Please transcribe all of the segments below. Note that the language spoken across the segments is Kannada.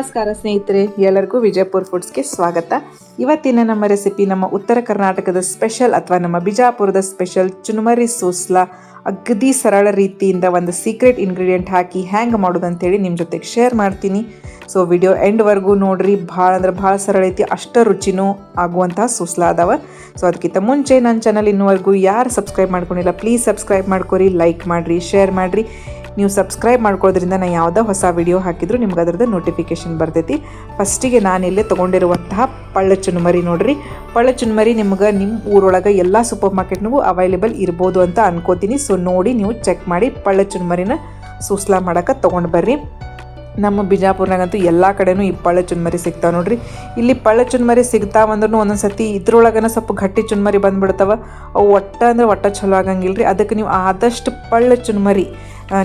ನಮಸ್ಕಾರ ಸ್ನೇಹಿತರೆ, ಎಲ್ಲರಿಗೂ ವಿಜಯಪುರ್ ಫುಡ್ಸ್ಗೆ ಸ್ವಾಗತ. ಇವತ್ತಿನ ನಮ್ಮ ರೆಸಿಪಿ ನಮ್ಮ ಉತ್ತರ ಕರ್ನಾಟಕದ ಸ್ಪೆಷಲ್ ಅಥವಾ ನಮ್ಮ ಬಿಜಾಪುರದ ಸ್ಪೆಷಲ್ ಚುನುಮರಿ ಸೂಸ್ಲಾ ಅಗದಿ ಸರಳ ರೀತಿಯಿಂದ ಒಂದು ಸೀಕ್ರೆಟ್ ಇಂಗ್ರೀಡಿಯೆಂಟ್ ಹಾಕಿ ಹ್ಯಾಂಗ್ ಮಾಡೋದು ಅಂತೇಳಿ ನಿಮ್ಮ ಜೊತೆಗೆ ಶೇರ್ ಮಾಡ್ತೀನಿ. ಸೊ ವಿಡಿಯೋ ಎಂಡ್ವರೆಗೂ ನೋಡ್ರಿ, ಭಾಳ ಅಂದ್ರೆ ಭಾಳ ಸರಳ ಐತಿ, ಅಷ್ಟು ರುಚಿನೂ ಆಗುವಂತಹ ಸೂಸ್ಲ ಅದಾವ. ಸೊ ಅದಕ್ಕಿಂತ ಮುಂಚೆ ನನ್ನ ಚಾನಲ್ ಇನ್ನುವರೆಗೂ ಯಾರು ಸಬ್ಸ್ಕ್ರೈಬ್ ಮಾಡ್ಕೊಂಡಿಲ್ಲ ಪ್ಲೀಸ್ ಸಬ್ಸ್ಕ್ರೈಬ್ ಮಾಡ್ಕೊರಿ ಲೈಕ್ ಮಾಡಿರಿ ಶೇರ್ ಮಾಡಿರಿ. ನೀವು ಸಬ್ಸ್ಕ್ರೈಬ್ ಮಾಡ್ಕೊಳ್ಳೋದ್ರಿಂದ ನಾನು ಯಾವುದೋ ಹೊಸ ವಿಡಿಯೋ ಹಾಕಿದ್ರು ನಿಮ್ಗೆ ಅದರದ್ದು ನೋಟಿಫಿಕೇಶನ್ ಬರ್ತೈತಿ. ಫಸ್ಟಿಗೆ ನಾನು ಇಲ್ಲೇ ತೊಗೊಂಡಿರುವಂತಹ ಪಳ್ಳ ಚುನ್ಮರಿ ನೋಡ್ರಿ. ಪಳ್ಳ ಚುನ್ಮರಿ ನಿಮ್ಗೆ ನಿಮ್ಮ ಊರೊಳಗೆ ಎಲ್ಲ ಸೂಪರ್ ಮಾರ್ಕೆಟ್ನೂ ಅವೈಲೇಬಲ್ ಇರ್ಬೋದು ಅಂತ ಅನ್ಕೋತೀನಿ. ಸೊ ನೋಡಿ ನೀವು ಚೆಕ್ ಮಾಡಿ ಪಳ್ಳ ಚುನ್ಮರಿನ ಸೂಸ್ಲಾ ಮಾಡೋಕೆ ತೊಗೊಂಡು ಬರ್ರಿ. ನಮ್ಮ ಬಿಜಾಪುರ್ನಾಗಂತೂ ಎಲ್ಲ ಕಡೆನೂ ಈ ಪಳ್ಳ ಚುನ್ಮರಿ ಸಿಗ್ತಾವೆ ನೋಡ್ರಿ. ಇಲ್ಲಿ ಪಳ್ಳ ಚುನ್ಮರಿ ಸಿಗ್ತಾವಂದ್ರೂ ಒಂದೊಂದು ಸತಿ ಇದ್ರೊಳಗನ ಸ್ವಲ್ಪ ಗಟ್ಟಿ ಚುನ್ಮರಿ ಬಂದ್ಬಿಡ್ತಾವೆ. ಅವು ಒಟ್ಟ ಅಂದ್ರೆ ಒಟ್ಟ ಚಲೋ ಆಗಂಗಿಲ್ಲ ರೀ ಅದಕ್ಕೆ ನೀವು ಆದಷ್ಟು ಪಳ್ಳ ಚುನ್ಮರಿ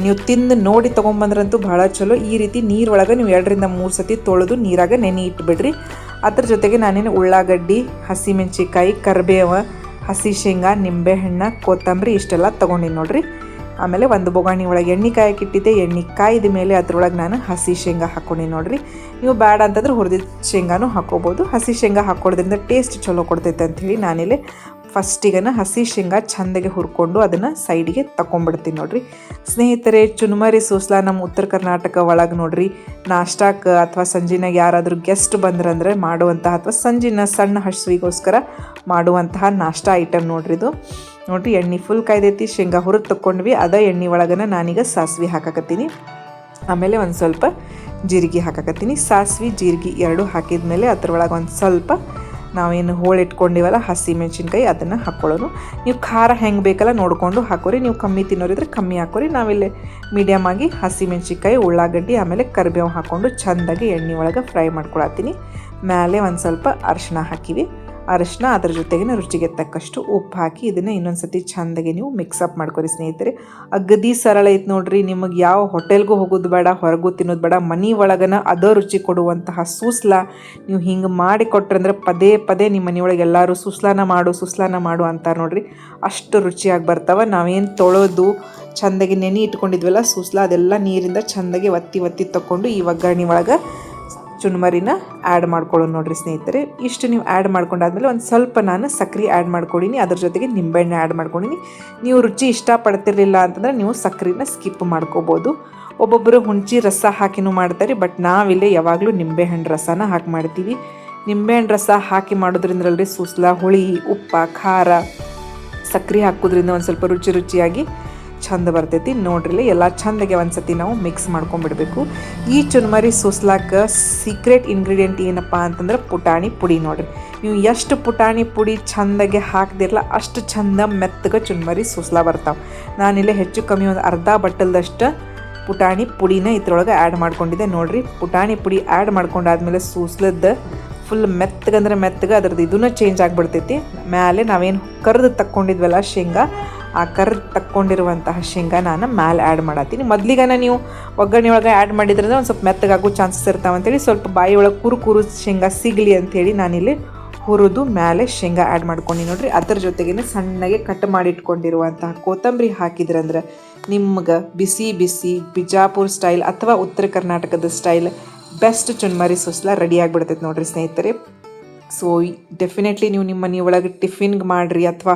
ನೀವು ತಿಂದು ನೋಡಿ ತೊಗೊಂಬಂದ್ರಂತೂ ಭಾಳ ಚಲೋ. ಈ ರೀತಿ ನೀರೊಳಗೆ ನೀವು ಎರಡರಿಂದ ಮೂರು ಸತಿ ತೊಳೆದು ನೀರಾಗ ನೆನೆ ಇಟ್ಬಿಡ್ರಿ. ಅದ್ರ ಜೊತೆಗೆ ನಾನೇನು ಉಳ್ಳಾಗಡ್ಡಿ ಹಸಿಮೆಣ್ಸಿಕಾಯಿ ಕರಿಬೇವ, ಹಸಿ ಶೇಂಗಾ, ನಿಂಬೆಹಣ್ಣು, ಕೊತ್ತಂಬರಿ ಇಷ್ಟೆಲ್ಲ ತೊಗೊಂಡಿನಿ ನೋಡ್ರಿ. ಆಮೇಲೆ ಒಂದು ಬೊಗಾಣಿ ಒಳಗೆ ಎಣ್ಣೆ ಕಾಯಕ್ಕೆ ಇಟ್ಟಿದ್ದೆ. ಎಣ್ಣೆ ಕಾಯ್ದ ಮೇಲೆ ಅದ್ರೊಳಗೆ ನಾನು ಹಸಿ ಶೇಂಗಾ ಹಾಕ್ಕೊಂಡಿ ನೋಡ್ರಿ. ನೀವು ಬೇಡ ಅಂತಂದ್ರೆ ಹುರಿದಿದ್ದ ಶೇಂಗಾನು ಹಾಕೋಬೋದು. ಹಸಿ ಶೇಂಗಾ ಹಾಕೋದ್ರಿಂದ ಟೇಸ್ಟ್ ಚಲೋ ಕೊಡ್ತೈತೆ ಅಂಥೇಳಿ ನಾನಿಲ್ಲಿ ಫಸ್ಟಿಗನ ಹಸಿ ಶೇಂಗಾ ಚಂದಗೆ ಹುರ್ಕೊಂಡು ಅದನ್ನು ಸೈಡಿಗೆ ತಗೊಂಡ್ಬಿಡ್ತೀನಿ ನೋಡ್ರಿ. ಸ್ನೇಹಿತರೆ, ಚುನುಮರಿ ಸೂಸ್ಲಾ ನಮ್ಮ ಉತ್ತರ ಕರ್ನಾಟಕ ಒಳಗೆ ನೋಡ್ರಿ. ನಾಷ್ಟಾಕ್ಕೆ ಅಥವಾ ಸಂಜಿನಾಗ ಯಾರಾದರೂ ಗೆಸ್ಟ್ ಬಂದ್ರಂದ್ರೆ ಮಾಡುವಂತಹ ಅಥವಾ ಸಂಜಿನ ಸಣ್ಣ ಹಸುವಿಗೋಸ್ಕರ ಮಾಡುವಂತಹ ನಾಷ್ಟ ಐಟಮ್ ನೋಡ್ರಿ ಇದು. ನೋಡ್ರಿ, ಎಣ್ಣೆ ಫುಲ್ ಕಾಯ್ದೈತಿ, ಶೇಂಗಾ ಹುರಿದು ತಗೊಂಡ್ವಿ ಅದ ಎಣ್ಣೆ ಒಳಗನ ನಾನೀಗ ಸಾಸಿವೆ ಹಾಕಕತ್ತೀನಿ. ಆಮೇಲೆ ಒಂದು ಸ್ವಲ್ಪ ಜೀರಿಗೆ ಹಾಕಕತ್ತೀನಿ. ಸಾಸಿವೆ, ಜೀರಿಗೆ ಎರಡು ಹಾಕಿದ ಮೇಲೆ ಅದ್ರೊಳಗೆ ಒಂದು ಸ್ವಲ್ಪ ನಾವೇನು ಹೋಳು ಇಟ್ಕೊಂಡಿವಲ್ಲ ಹಸಿ ಮೆಣಸಿನ್ಕಾಯಿ ಅದನ್ನು ಹಾಕ್ಕೊಳ್ಳೋನು ನೀವು ಖಾರ ಹೆಂಗೆ ಬೇಕಲ್ಲ ನೋಡಿಕೊಂಡು ಹಾಕೋರಿ. ನೀವು ಕಮ್ಮಿ ತಿನ್ನೋರಿದ್ರೆ ಕಮ್ಮಿ ಹಾಕೋರಿ. ನಾವಿಲ್ಲಿ ಮೀಡಿಯಮ್ ಆಗಿ ಹಸಿ ಮೆಣಸಿನ್ಕಾಯಿ, ಉಳ್ಳಾಗಡ್ಡಿ, ಆಮೇಲೆ ಕರಿಬೇವು ಹಾಕ್ಕೊಂಡು ಚೆಂದಾಗಿ ಎಣ್ಣೆ ಒಳಗೆ ಫ್ರೈ ಮಾಡ್ಕೊಳತ್ತೀನಿ. ಮೇಲೆ ಒಂದು ಸ್ವಲ್ಪ ಅರಶಿನ ಹಾಕಿವಿ. ಅರಿಶಿನ ಅದರ ಜೊತೆಗೆ ರುಚಿಗೆ ತಕ್ಕಷ್ಟು ಉಪ್ಪು ಹಾಕಿ ಇದನ್ನು ಇನ್ನೊಂದು ಸತಿ ಚೆಂದಾಗಿ ನೀವು ಮಿಕ್ಸಪ್ ಮಾಡ್ಕೊರಿ ಸ್ನೇಹಿತರೆ. ಅಗದಿ ಸರಳ ಐತೆ ನೋಡ್ರಿ, ನಿಮಗೆ ಯಾವ ಹೋಟೆಲ್ಗೂ ಹೋಗೋದು ಬೇಡ, ಹೊರಗೂ ತಿನ್ನೋದು ಬೇಡ, ಮನೆ ಒಳಗನ ಅದೋ ರುಚಿ ಕೊಡುವಂತಹ ಸೂಸ್ಲ ನೀವು ಹಿಂಗೆ ಮಾಡಿ ಕೊಟ್ರಂದ್ರೆ ಪದೇ ಪದೇ ನಿಮ್ಮ ಮನೆಯೊಳಗೆ ಎಲ್ಲರೂ ಸುಸ್ಲಾನ ಮಾಡು ಸುಸ್ಲಾನ ಮಾಡು ಅಂತ ನೋಡ್ರಿ. ಅಷ್ಟು ರುಚಿಯಾಗಿ ಬರ್ತಾವೆ. ನಾವೇನು ತೊಳೆದು, ಚೆಂದಾಗಿ ನೆನೆ ಇಟ್ಕೊಂಡಿದ್ವಲ್ಲ, ಸುಸ್ಲಾ ಅದೆಲ್ಲ ನೀರಿಂದ ಚೆಂದಾಗಿ ಒತ್ತಿ ಒತ್ತಿ ತಗೊಂಡು ಈ ಒಗ್ಗರಣೆ ಒಳಗೆ ಚುನ್ಮರಿನ ಆ್ಯಡ್ ಮಾಡ್ಕೊಳ್ಳೋಣ ನೋಡಿರಿ ಸ್ನೇಹಿತರೆ. ಇಷ್ಟು ನೀವು ಆ್ಯಡ್ ಮಾಡ್ಕೊಂಡಾದ್ಮೇಲೆ ಒಂದು ಸ್ವಲ್ಪ ನಾನು ಸಕ್ಕರೆ ಆ್ಯಡ್ ಮಾಡ್ಕೊಂಡಿನಿ. ಅದ್ರ ಜೊತೆಗೆ ನಿಂಬೆಹಣ್ಣು ಆ್ಯಡ್ ಮಾಡ್ಕೊಂಡಿನಿ. ನೀವು ರುಚಿ ಇಷ್ಟಪಡ್ತಿರ್ಲಿಲ್ಲ ಅಂತಂದ್ರೆ ನೀವು ಸಕ್ಕರೆನ ಸ್ಕಿಪ್ ಮಾಡ್ಕೋಬೋದು. ಒಬ್ಬೊಬ್ಬರು ಹುಣಚಿ ರಸ ಹಾಕಿನೂ ಮಾಡ್ತಾರೆ ಬಟ್ ನಾವಿಲ್ಲೇ ಯಾವಾಗಲೂ ನಿಂಬೆಹಣ್ಣು ರಸನ ಹಾಕಿ ಮಾಡ್ತೀವಿ. ನಿಂಬೆಹಣ್ಣು ರಸ ಹಾಕಿ ಮಾಡೋದ್ರಿಂದಲ್ರಿ ಸುಸ್ಲ, ಹುಳಿ, ಉಪ್ಪ, ಖಾರ ಸಕ್ಕರೆ ಹಾಕೋದ್ರಿಂದ ಒಂದು ಸ್ವಲ್ಪ ರುಚಿ ರುಚಿಯಾಗಿ ಚಂದ ಬರ್ತೈತಿ. ನೋಡ್ರಿಲ್ಲ ಎಲ್ಲ ಚಂದಾಗೆ ಒಂದ್ಸತಿ ನಾವು ಮಿಕ್ಸ್ ಮಾಡ್ಕೊಂಡ್ಬಿಡ್ಬೇಕು ಈ ಚುನ್ಮರಿ ಸೂಸ್ಲಾಕ ಸೀಕ್ರೆಟ್ ಇಂಗ್ರೀಡಿಯೆಂಟ್ ಏನಪ್ಪ ಅಂತಂದ್ರೆ ಪುಟಾಣಿ ಪುಡಿ ನೋಡ್ರಿ. ನೀವು ಎಷ್ಟು ಪುಟಾಣಿ ಪುಡಿ ಚಂದಾಗೆ ಹಾಕ್ದಿರಲ್ಲ ಅಷ್ಟು ಚಂದ ಮೆತ್ತಗೆ ಚುನ್ಮರಿ ಸೂಸ್ಲಾ ಬರ್ತಾವೆ. ನಾನಿಲ್ಲ ಹೆಚ್ಚು ಕಮ್ಮಿ ಒಂದು ಅರ್ಧ ಬಟ್ಟಲ್ದಷ್ಟು ಪುಟಾಣಿ ಪುಡಿನ ಇದ್ರೊಳಗೆ ಆ್ಯಡ್ ಮಾಡ್ಕೊಂಡಿದ್ದೆ. ನೋಡ್ರಿ, ಪುಟಾಣಿ ಪುಡಿ ಆ್ಯಡ್ ಮಾಡ್ಕೊಂಡಾದ್ಮೇಲೆ ಸೂಸ್ಲದ್ದು ಫುಲ್ ಮೆತ್ತಗಂದ್ರೆ ಮೆತ್ತಗೆ ಅದ್ರದ್ದು ಇದನ್ನ ಚೇಂಜ್ ಆಗಿಬಿಡ್ತೈತಿ. ಮೇಲೆ ನಾವೇನು ಕರ್ದು ತಕ್ಕೊಂಡಿದ್ವಲ್ಲ ಶೇಂಗಾ ಆ ಕರ್ದು ತಕ್ಕೊಂಡಿರುವಂತಹ ಶೇಂಗಾ ನಾನು ಮ್ಯಾಲೆ ಆ್ಯಡ್ ಮಾಡತ್ತೀನಿ. ಮೊದ್ಲಿಗನ ನೀವು ಒಗ್ಗರಣೆ ಒಳಗೆ ಆ್ಯಡ್ ಮಾಡಿದ್ರೆ ಒಂದು ಸ್ವಲ್ಪ ಮೆತ್ತಗಾಗೋ ಚಾನ್ಸಸ್ ಇರ್ತಾವೆ ಅಂತೇಳಿ ಸ್ವಲ್ಪ ಬಾಯಿ ಒಳಗೆ ಕುರು ಕುರು ಶೇಂಗಾ ಸಿಗಲಿ ಅಂಥೇಳಿ ನಾನಿಲ್ಲಿ ಹುರಿದು ಮೇಲೆ ಶೇಂಗಾ ಆ್ಯಡ್ ಮಾಡ್ಕೊಂಡು ನೋಡಿರಿ. ಅದ್ರ ಜೊತೆಗೇ ಸಣ್ಣಗೆ ಕಟ್ ಮಾಡಿಟ್ಕೊಂಡಿರುವಂತಹ ಕೊತ್ತಂಬರಿ ಹಾಕಿದ್ರಂದ್ರೆ ನಿಮ್ಗೆ ಬಿಸಿ ಬಿಸಿ ಬಿಜಾಪುರ್ ಸ್ಟೈಲ್ ಅಥವಾ ಉತ್ತರ ಕರ್ನಾಟಕದ ಸ್ಟೈಲ್ ಬೆಸ್ಟ್ ಚುನ್ಮರಿ ಸುಸ್ಲ ರೆಡಿ ಆಗಿಬಿಡ್ತೈತೆ ನೋಡಿರಿ ಸ್ನೇಹಿತರೆ. ಸೊ ಡೆಫಿನೆಟ್ಲಿ ನೀವು ನಿಮ್ಮ ಮನೆ ಒಳಗೆ ಟಿಫಿನ್ಗೆ ಮಾಡಿರಿ ಅಥವಾ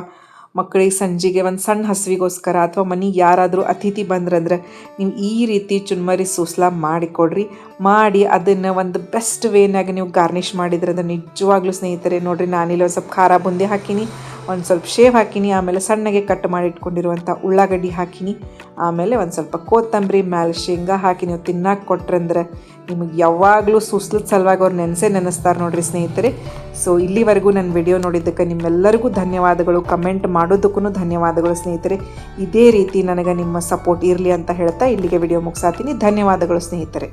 ಮಕ್ಕಳಿಗೆ ಸಂಜೆಗೆ ಒಂದು ಸಣ್ಣ ಹಸಿವಿಗೋಸ್ಕರ ಅಥವಾ ಮನೆಗೆ ಯಾರಾದರೂ ಅತಿಥಿ ಬಂದ್ರಂದ್ರೆ ನೀವು ಈ ರೀತಿ ಚುನ್ಮರಿ ಸೂಸ್ಲ ಮಾಡಿಕೊಡ್ರಿ. ಮಾಡಿ ಅದನ್ನು ಒಂದು ಬೆಸ್ಟ್ ವೇನಾಗಿ ನೀವು ಗಾರ್ನಿಷ್ ಮಾಡಿದ್ರಂದ್ರೆ ನಿಜವಾಗ್ಲೂ ಸ್ನೇಹಿತರೆ, ನೋಡಿರಿ ನಾನಿಲ್ಲಿ ಒಂದು ಸ್ವಲ್ಪ ಖಾರ ಬುಂದಿ ಹಾಕಿನಿ. ಒಂದು ಸ್ವಲ್ಪ ಶೇವ್ ಹಾಕಿನಿ, ಆಮೇಲೆ ಸಣ್ಣಗೆ ಕಟ್ ಮಾಡಿ ಇಟ್ಕೊಂಡಿರುವಂಥ ಉಳ್ಳಾಗಡ್ಡಿ ಹಾಕಿನಿ, ಆಮೇಲೆ ಒಂದು ಸ್ವಲ್ಪ ಕೊತ್ತಂಬರಿ ಮ್ಯಾಲೆ ಶೇಂಗಾ ಹಾಕಿ ನೀವು ತಿನ್ನಕ್ಕೆ ಕೊಟ್ರಂದ್ರೆ ನಿಮಗೆ ಯಾವಾಗಲೂ ಸುಸ್ಲದ ಸಲುವಾಗಿ ಅವ್ರು ನೆನೆಸೇ ನೆನೆಸ್ತಾರೆ ನೋಡಿರಿ ಸ್ನೇಹಿತರೆ. ಸೊ ಇಲ್ಲಿವರೆಗೂ ನನ್ನ ವಿಡಿಯೋ ನೋಡಿದ್ದಕ್ಕೆ ನಿಮ್ಮೆಲ್ಲರಿಗೂ ಧನ್ಯವಾದಗಳು. ಕಮೆಂಟ್ ಮಾಡೋದಕ್ಕೂ ಧನ್ಯವಾದಗಳು ಸ್ನೇಹಿತರೆ. ಇದೇ ರೀತಿ ನನಗೆ ನಿಮ್ಮ ಸಪೋರ್ಟ್ ಇರಲಿ ಅಂತ ಹೇಳ್ತಾ ಇಲ್ಲಿಗೆ ವಿಡಿಯೋ ಮುಗಿಸಾತೀನಿ. ಧನ್ಯವಾದಗಳು ಸ್ನೇಹಿತರೆ.